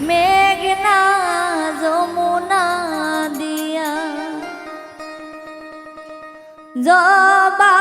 মেঘনা যমুনা দিয়া জবা